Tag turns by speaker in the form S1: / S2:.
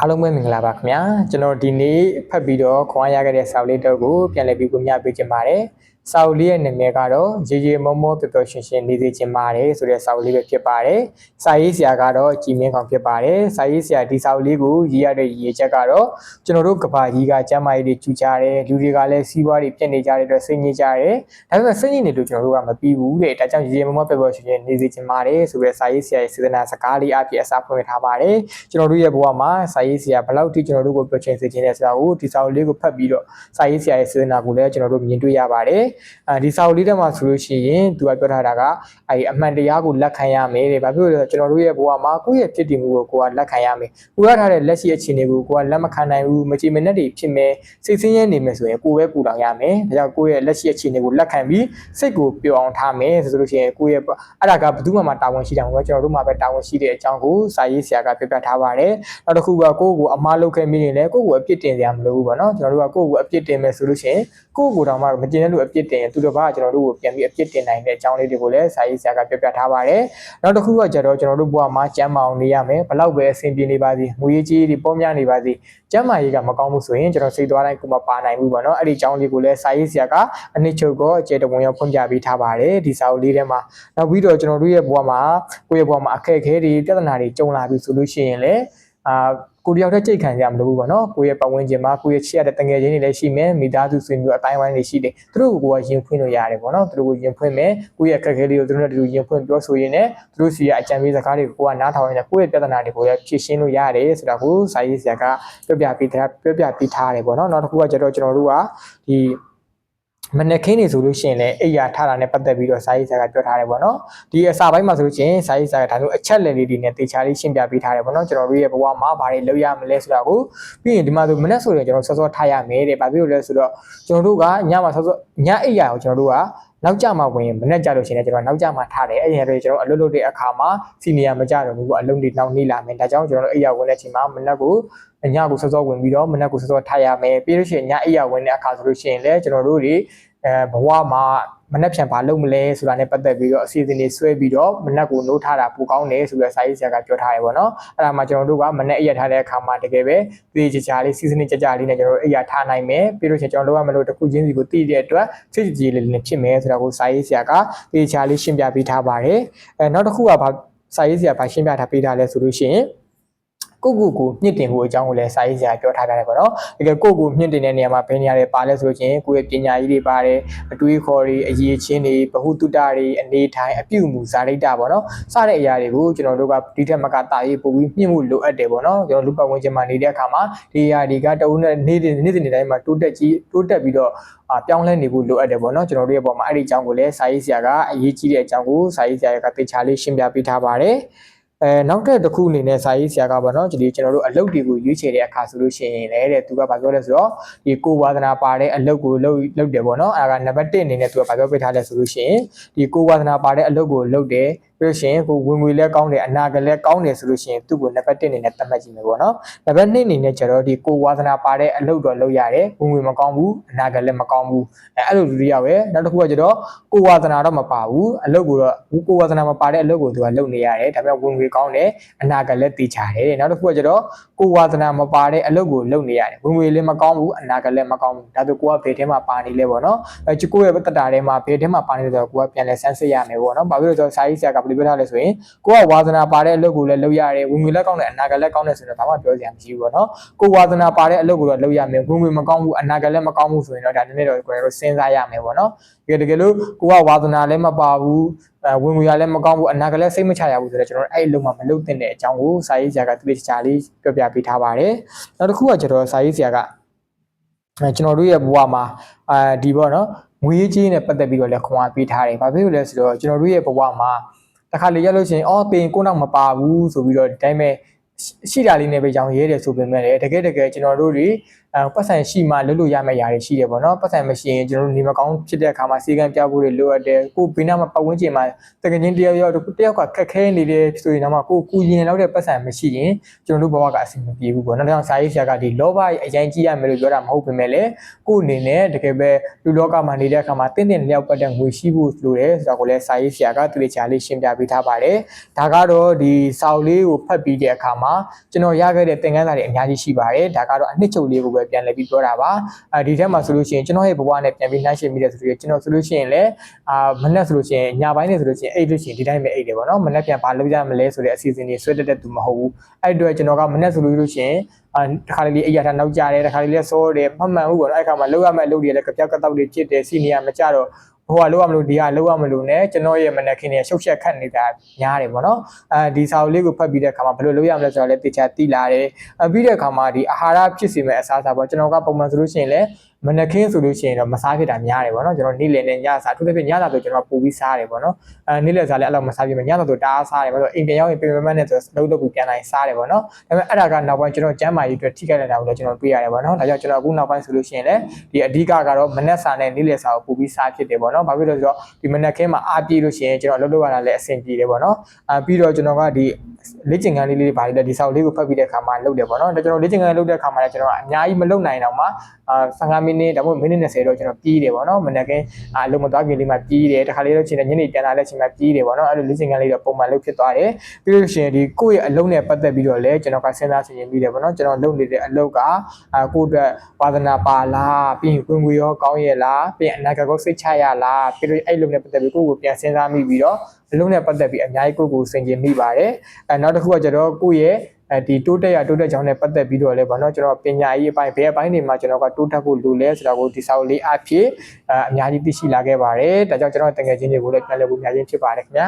S1: အားလုံးပဲမင်္ဂလာပါခင်ဗျာကျွန်တော်ဒီနေ့ဖတ်ပြီးတော့ခွန်အားရခဲ့တဲ့စာအုပ်လေးတော့ကိုပြန်လည်ပြီးပြပြပေးခြင်းပါတယ် စာအုပ်လေးရဲ့နာမည်ကတော့ရေရေမောမောပျော်ပျော်ရွှင်ရွှင်နေစေခြင်းပါတယ်ဆိုတဲ့စာအုပ်လေးပဲဖြစ်ပါတယ်စာရေးဆရာကတော့ကြည်မင်းကောင်ဖြစ်ပါတယ်စာရေးဆရာဒီစာအုပ်လေးကိုရေးရတဲ့ရည်ရွယ်ချက်ကတော့ကျွန်တော်တို့ကဘာကြီးကကျမ်းမာရေးတွေကျူကြတယ်လူတွေကလည်းစီးပွားတွေပြည့်နေကြတဲ့အတွက်စိတ်ညစ်ကြတယ်ဒါပေမဲ့စိတ်ညစ်နေလို့ကျွန်တော်တို့ကမပြီးဘူးတဲ့ဒါကြောင့်ရေရေမောမောပျော်ပျော်ရွှင်ရွှင်နေစေခြင်းပါတယ်ဆိုတဲ့စာရေးဆရာရဲ့စေတနာစကားလေးအပြည့်အစားဖွင့်ထားပါတယ်ကျွန်တော်တို့ရဲ့ဘဝမှာစာရေးဆရာဘယ်လောက်ထိကျွန်တော်တို့ကိုပြောချင်စေချင်လဲဆိုတာကိုဒီစာအုပ်လေးကိုဖတ်ပြီးတော့စာရေးဆရာရဲ့စေတနာကိုလည်းကျွန်တော်တို့မြင်တွေ့ရပါတယ်။အဲဒီစာအုပ်လေးထဲမှာဆိုလို့ရှိရင်သူကပြောထားတာကအဲဒီအမှန်တရားကိုလက်ခံရမယ်တဲ့။ဘာဖြစ်လို့လဲဆိုတော့ကျွန်တော်တို့ရဲ့ဘဝမှာကိုယ့်ရဲ့ဖြစ်တည်မှုကိုကိုယ်ကလက်ခံရမယ်။ကိုယ်ရထားတဲ့လက်ရှိအခြေအနေကိုကိုယ်ကလက်မခံနိုင်ဘူးမကြည်မနှက်တွေဖြစ်မယ်စိတ်ဆင်းရဲနေမယ်ဆိုရင်ကိုယ်ပဲပူလောင်ရမယ်။ဒါကြောင့်ကိုယ့်ရဲ့လက်ရှိအခြေအနေကိုလက်ခံပြီးစိတ်ကိုပျော်အောင်ထားမယ်ဆိုလို့ရှိရင်ကိုယ့်ရဲ့အဲ့ဒါကဘယ်သူမှမတာဝန်ရှိတာမဟုတ်ဘူးကျွန်တော်တို့မှပဲတာဝန်ရှိတဲ့အကြောင်းကိုစာရေးဆရာကပြပြထားပါတယ်။နောက်တစ်ခုကကိုယ့်ကိုအမားလုပ်ခဲ့မိရင်လည်းကိုယ့်ကိုအပြစ်တင်စရာမလိုဘူးပေါ့နော်ကျွန်တော်တို့ကကိုယ့်ကိုအပြစ်တင်မယ်ဆိုလို့ရှိရင်ကိုယ့်ကိုယ်တော်မှမတင်တဲ့လူအပြစ်တင်ရင်သူတို့ဘာကကျွန်တော်တို့ကိုပြန်ပြီးအပြစ်တင်နိုင်တဲ့အကြောင်းလေးတွေကိုလည်းစာရေးဆရာကပြပြထားပါတယ်နောက်တစ်ခုကကျတော့ကျွန်တော်တို့ဘဝမှာကျမ်းမာအောင်နေရမယ်ဘလောက်ပဲအဆင်ပြေနေပါစေငွေကြီးတွေပေါများနေပါစေကျမ်းမာရေးကမကောင်းဘူးဆိုရင်ကျွန်တော်စိတ်သွားတိုင်းကိုမပါနိုင်ဘူးပေါ့နော်အဲ့ဒီအကြောင်းလေးကိုလည်းစာရေးဆရာကအနှစ်ချုပ်ကောအကျေတဝန်ရောက်ဖွင့်ပြပေးထားပါတယ်ဒီစာအုပ်လေးထဲမှာနောက်ပြီးတော့ကျွန်တော်တို့ရဲ့ဘဝမှာကိုယ့်ရဲ့ဘဝမှာအခက်အခဲတွေပြဿနာတွေကြုံလာပြီဆိုလို့ရှိရင်လည်း အာကိုတယောက်တည်းကြိတ်ခံကြမလို့ဘူးပေါ့နော်ကိုယ့်ရဲ့ပတ်ဝန်းကျင်မှာကိုယ့်ရဲ့ချစ်ရတဲ့တငယ်ချင်းတွေလည်းရှိမယ်မိသားစုဆွေမျိုးအတိုင်းဝိုင်းတွေရှိတယ်သူတို့ကိုကိုယ်ကရင်ဖွင့်လို့ရတယ်ပေါ့နော်သူတို့ကိုရင်ဖွင့်မယ်ကိုယ့်ရဲ့အခက်အခဲလေးကိုသူတို့နဲ့တူရင်ဖွင့်ပြောဆိုရင်းနဲ့သူတို့စီရဲ့အကြံပေးစကားတွေကိုကိုယ်ကနားထောင်ရင်းနဲ့ကိုယ့်ရဲ့ပြဿနာတွေကိုလည်းဖြေရှင်းလို့ရတယ်ဆိုတာကိုစာရေးဆရာကပြောပြပေးထားပြောပြပေးထားတယ်ပေါ့နော်နောက်တစ်ခုကကျတော့ကျွန်တော်တို့ကဒီ မနက်ခင်းနေဆိုလို့ရှိရင်လည်းအိယာထားတာနဲ့ပတ်သက်ပြီးတော့စာရေးဆရာကပြောထားတယ်ပေါ့နော်ဒီအစာပိုင်းမှာဆိုလို့ရှိရင်စာရေးဆရာကဒါမျိုးအချက်လက်လေးတွေနဲ့တေချာလေးရှင်းပြပေးထားတယ်ပေါ့နော်ကျွန်တော်တို့ရဲ့ဘဝမှာဘာတွေလုပ်ရမလဲဆိုတာကိုပြီးရင်ဒီမှာဆိုမနက်ဆိုရင်ကျွန်တော်စောစောထားရမယ်တဲ့ဘာဖြစ်လို့လဲဆိုတော့ကျွန်တော်တို့ကညမှာစောစောညအိယာကိုကျွန်တော်တို့ကနောက်ကြမှာဝင်မနဲ့ကြလို့ရှိရင်လည်းကျွန်တော်နောက်ကြမှာထားတယ်အဲ့ဒီတွေကျွန်တော်အလုပ်လုပ်တဲ့အခါမှာစီနီယာမကြတော့ဘူးပေါ့အလုံးတွေနောက်နေလာမယ်ဒါကြောင့်ကျွန်တော်တို့အိယာဝင်တဲ့အချိန်မှာမနက်ကိုညကိုစောစောဝင်ပြီးတော့မနက်ကိုစောစောထားရမယ်ပြီးလို့ရှိရင်ညအိယာဝင်တဲ့အခါဆိုလို့ရှိရင်လည်းကျွန်တော်တို့တွေ အဲဘဝမှာမနှက်ဖြန်ဘာလုပ်မလဲဆိုတာနဲ့ပတ်သက်ပြီးတော့အစီအစဉ်တွေဆွဲပြီးတော့မနှက်ကိုနိုးထားတာပိုကောင်းတယ်ဆိုပြီးစာရေးဆရာကပြောထားတယ်ပေါ့နော်အဲ့ဒါမှကျွန်တော်တို့ကမနှက်အိယာထားတဲ့အခါမှာတကယ်ပဲသေချာချာလေးစီစဉ်ကြကြလေးနဲ့ကျွန်တော်တို့အိယာထားနိုင်မယ်ပြီးလို့ရှိရင်ကျွန်တော်တို့ကမလို့တစ်ခုချင်းစီကိုတည်တဲ့အတွက်စိတ်ကြည်လေးလေးနဲ့ဖြစ်မယ်ဆိုတာကိုစာရေးဆရာကသေချာလေးရှင်းပြပေးထားပါတယ်အဲနောက်တစ်ခုကဘာစာရေးဆရာဘာရှင်းပြထားပေးထားလဲဆိုလို့ရှိရင် ကိုကိုကိုမြင့်တင်ဖို့အကြောင်းကိုလည်းစာရေးဆရာပြောထားကြတယ်ပေါ့နော်တကယ်ကိုကိုမြင့်တင်တဲ့နေရာမှာဘယ်နေရာတွေပါလဲဆိုလို့ချင်းကိုရဲ့ပညာရေးတွေပါတယ်အတွေးခေါ်တွေအရေးချင်းတွေဗဟုတုတတွေအနေထိုင်အပြုအမူဇာတိတပေါ့နော်စတဲ့အရာတွေကိုကျွန်တော်တို့ကဒီထက်မကတာရေးပို့ပြီးမြင့်မှုလိုအပ်တယ်ပေါ့နော်ကျွန်တော်လူပတ်ဝန်းကျင်မှာနေတဲ့အခါမှာဒီအရာတွေကတအုပ်နဲ့နေ့စဉ်နေ့စဉ်နေ့တိုင်းမှာတိုးတက်ကြီးတိုးတက်ပြီးတော့အာပြောင်းလဲနေဖို့လိုအပ်တယ်ပေါ့နော်ကျွန်တော်တို့ရဲ့ပုံမှာအဲ့ဒီအကြောင်းကိုလည်းစာရေးဆရာကအရေးကြီးတဲ့အကြောင်းကိုစာရေးဆရာကတေချာလေးရှင်းပြပေးထားပါတယ် အဲနောက်တစ်တစ်ခုအနေနဲ့စာရေးဆရာကပေါ့နော်ဒီကျွန်တော်တို့အလုပ်တွေကိုရွေးချယ်တဲ့အခါဆိုလို့ရှိရင်လည်းတဲ့သူကဘာပြောလဲဆိုတော့ဒီကိုဝါသနာပါတဲ့အလုပ်ကိုလုပ်လုပ်တယ်ပေါ့နော်အဲဒါကနံပါတ်1အနေနဲ့သူကဘာပြောပေးထားလဲဆိုလို့ရှိရင်ဒီကိုဝါသနာပါတဲ့အလုပ်ကိုလုပ်တယ်ပြီးလို့ရှိရင်ကိုဝင်ငွေလည်းကောင်းတယ်အနာကလည်းကောင်းတယ်ဆိုလို့ရှိရင်သူ့ကိုနံပါတ်1အနေနဲ့သတ်မှတ်ကြည့်မယ်ပေါ့နော်နံပါတ်2အနေနဲ့ကျတော့ဒီကိုဝါသနာပါတဲ့အလုပ်တော့လုပ်ရတယ်ဝင်ငွေမကောင်းဘူးအနာကလည်းမကောင်းဘူးအဲအဲ့လိုလူတွေရောက်ပဲနောက်တစ်ခုကကျတော့ကိုဝါသနာတော့မပါဘူးအလုပ်ကိုတော့ကိုဝါသနာမပါတဲ့အလုပ်ကိုသူကလုပ်နေရတယ်ဒါပေမဲ့ဝင်ငွေကောင်းတယ်အနာကလည်းတည်ချတယ်တဲ့နောက်တစ်ခုကကျတော့ကိုဝါသနာမပါတဲ့အလုပ်ကိုလုပ်နေရတယ်ဝင်ငွေလည်းမကောင်းဘူးအနာကလည်းမကောင်းဘူးဒါဆိုကိုကဘယ်ထဲမှာပါနေလဲပေါ့နော်အဲချကိုရဲ့တတာထဲမှာဘယ်ထဲမှာပါနေလဲဆိုတော့ကိုကပြန်လဲဆန်းစစ်ရမယ်ပေါ့နော်ဘာဖြစ်လို့လဲဆိုတော့စာရေးဆရာကဘယ်လိုပြောထားလဲဆိုရင်ကိုကဝါသနာပါတဲ့အလုပ်ကိုလည်းလုပ်ရတယ်ဝင်ငွေလည်းကောင်းတယ်အနာကလည်းကောင်းတယ်ဆိုတော့ဘာမှပြောစရာမရှိဘူးပေါ့နော်ကိုဝါသနာပါတဲ့အလုပ်ကိုတော့လုပ်ရမယ်ဝင်ငွေမကောင်းဘူးအနာကလည်းမကောင်းဘူးဆိုရင်တော့ဒါနည်းနည်းတော့ကိုယ်တို့စဉ်းစားရမယ်ပေါ့နော်တကယ်တကယ်လို့ကိုကဝါသနာလည်းမပါဘူးအဲဝင်ငွေရလည်းမကောင်းဘူးအနာကလည်းစိတ်မချရဘူးဆိုတော့ကျွန်တော်အဲ့အလုပ်မှာမလုပ်သင့်တဲ့အကြောင်းကိုစာရေးဆရာကသူလေးချာလေးပြောပြပေးထားပါတယ်နောက်တစ်ခုကကျွန်တော်စာရေးဆရာကအဲကျွန်တော်တို့ရဲ့ဘဝမှာအာဒီပေါ့နော်ငွေကြီးနဲ့ပတ်သက်ပြီးတော့လည်းခွန်အားပေးထားတယ်။ဘာဖြစ်လို့လဲဆိုတော့ကျွန်တော်တို့ရဲ့ဘဝမှာ တခါလေရလို့ရှိရင်အော်တင်ကိုနောက်မပါဘူးဆိုပြီးတော့ဒီတိုင်းပဲရှိတာလေးနဲ့ပဲကြောင်ရဲတယ်ဆိုပေမဲ့လည်းတကယ်တကယ်ကျွန်တော်တို့တွေအဲပတ်စံရှိမှလုပ်လို့ရမယ့်ຢာတွေရှိတယ်ပေါ့နော်ပတ်စံမရှိရင်ကျွန်တော်တို့နေမကောင်းဖြစ်တဲ့အခါမှာစီကံပြဖို့တွေလိုအပ်တယ်ကိုဘေးနားမှာပတ်ဝန်းကျင်မှာတကယ်ချင်းတယောက်ယောက်တယောက်ကခက်ခဲနေတယ်ဆိုရင်တော့ကိုကူရင်လောက်တဲ့ပတ်စံမရှိရင်ကျွန်တော်တို့ဘဝကအဆင်မပြေဘူးပေါ့နော်ဒါကြောင့်စာရေးဆရာကဒီလောဘအရင်ကြီးရမယ်လို့ပြောတာမဟုတ်ပေမဲ့လည်းကိုအနေနဲ့တကယ်ပဲလူလောကမှာနေတဲ့အခါမှာတင်းတင်းလျောက်ပတ်တဲ့ငွေရှိဖို့လိုတယ်ဆိုတော့ကိုလည်းစာရေးဆရာကသူ့ရဲ့ချာလေးရှင်းပြပေးထားပါတယ်ဒါကတော့ဒီစာအုပ်လေးကိုဖတ်ပြီးတဲ့အခါမှာကျွန်တော်ရခဲ့တဲ့သင်ခန်းစာတွေအများကြီးရှိပါတယ်ဒါကတော့အနှစ်ချုပ်လေးကိုပဲပြန်လည်ပြီးပြောတာပါအဲဒီထဲမှာဆိုလို့ရှိရင်ကျွန်တော်ရဲ့ဘဝနဲ့ပြန်ပြီးနှိုင်းယှဉ်မိတယ်ဆိုတော့ကျွန်တော်ဆိုလို့ရှိရင်လည်းအာမနေ့ဆိုလို့ရှိရင်ညပိုင်းနေဆိုလို့ရှိရင်အိတ်လို့ရှိရင်ဒီတိုင်းပဲအိတ်တယ်ပေါ့နော်မနေ့ပြန်ဘာလုပ်ကြမလဲဆိုတဲ့အစီအစဉ်တွေဆွဲတက်တဲ့သူမဟုတ်ဘူးအဲ့အတွက်ကျွန်တော်ကမနေ့ဆိုလို့ရှိရင်အာတခါလေလေးအိယာထားနောက်ကြတယ်တခါလေလေးစောတယ်မှတ်မှန်ဘူးပေါ့နော်အဲ့ခါမှာလောက်ရမယ့်အလုပ်တွေလည်းကြပြောက်ကတောက်တွေဖြစ်တယ်စီနီယာမကြတော့ ဟိုကလောက်ရမလို့ဒီကလောက်ရမလို့ ਨੇ ကျွန်တော်ရဲ့မနက်ခင်းနေရှုပ်ရှက်ခတ်နေတာများတယ်ပေါ့နော်အဲဒီစာအုပ်လေးကိုဖတ်ပြီးတဲ့အခါမှာဘယ်လိုလုပ်ရမလဲဆိုတော့လည်းတေချာသိလာတယ်အပြီးတဲ့အခါမှာဒီအာဟာရဖြစ်စီမဲ့အစားအစာပေါ့ကျွန်တော်ကပုံမှန်ဆိုလို့ရှိရင်လည်းမနက်ခင်းဆိုလို့ရှိရင်တော့မစားဖြစ်တာများတယ်ပေါ့နော်ကျွန်တော်နေ့လည်နဲ့ညစားသူတစ်ပြည့်ညစားဆိုကျွန်တော်ပို့ပြီးစားတယ်ပေါ့နော်အဲနေ့လည်စားလည်းအဲ့လိုမစားပြမယ်ညစားဆိုတအားစားတယ်ဘာလို့အိမ်ပြန်ရောက်ရင်ပြင်ပမတ်နဲ့ဆိုလုံးလုံးပြီးပြန်လာရင်စားတယ်ပေါ့နော်ဒါပေမဲ့အဲ့ဒါကနောက်ပိုင်းကျွန်တော်ကျမ်းမာရေးအတွက်ထိခိုက်နေတာကိုလည်းကျွန်တော်တွေ့ရတယ်ပေါ့နော်ဒါကြောင့်ကျွန်တော်အခုနောက်ပိုင်းဆိုလို့ရှိရင်လည်းဒီအဓိကကတော့မနက်စာနဲ့နေ့လည်စာကိုပို့ပြီးစားဖြစ်တယ်ပေါ့နော်ဘာဖြစ်လို့လဲဆိုတော့ဒီမနက်ခင်းမှာအားပြေးလို့ရှိရင်ကျွန်တော်အလုပ်လုပ်ရတာလည်းအဆင်ပြေတယ်ပေါ့နော်အာပြီးတော့ကျွန်တော်ကဒီလေ့ကျင့်ခန်းလေးလေးပါလေးလည်းဒီစာအုပ်လေးကိုဖတ်ပြီးတဲ့အခါမှာလုပ်တယ်ပေါ့နော်ဒါကျွန်တော်လေ့ကျင့်ခန်းလုပ်တဲ့အခါမှာလည်းကျွန်တော်အများကြီးမလုပ်နိုင်တော့မှအာ15မိနစ်ဒါမှမဟုတ်မိနစ်20တော့ကျွန်တော်ပြီးတယ်ပေါ့နော်မနက်ကအာအလုံးမသွားခင်လေးမှပြီးတယ်တခါလေးတော့ချိန်ညနေပြန်လာတဲ့အချိန်မှာပြီးတယ်ပေါ့နော်အဲ့လိုလေ့ကျင့်ခန်းလေးတော့ပုံမှန်လုပ်ဖြစ်သွားတယ်ပြီးလို့ရှိရင်ဒီကိုယ့်ရဲ့အလုံးနဲ့ပတ်သက်ပြီးတော့လည်းကျွန်တော်ကစဉ်းစားဆင်ခြင်ပြီးတယ်ပေါ့နော်ကျွန်တော်လုပ်နေတဲ့အလုပ်ကအာကိုယ့်အတွက်ဝါသနာပါလားပြီးရင်ဝင်ငွေရောကောင်းရဲ့လားပြီးရင်အနာဂတ်ကိုစိတ်ချရလားပြီးလို့အဲ့လိုနဲ့ပတ်သက်ပြီးကိုယ့်ကိုပြန်စဉ်းစားမိပြီးတော့အလုံးနဲ့ပတ်သက်ပြီးအများကြီးကိုယ့်ကိုစဉ်းကျင်မိပါတယ်အဲနောက်တစ်ခုကကျတော့ကိုယ့်ရဲ့ အဲဒီတိုးတက်ရတိုးတက်ကြောင်းနဲ့ပတ်သက်ပြီးတော့လည်းဗောနော်ကျွန်တော်ပညာရေးအပိုင်းဘယ်အပိုင်းတွေမှာကျွန်တော်ကတိုးတက်ဖို့လိုလဲဆိုတာကိုဒီစာအုပ်လေးအဖြစ်အအများကြီးသိရှိလာခဲ့ပါတယ်ဒါကြောင့်ကျွန်တော်တကယ်ချင်းတွေကိုလည်းပြန်လည်ဖို့များချင်းဖြစ်ပါတယ်ခင်ဗျာ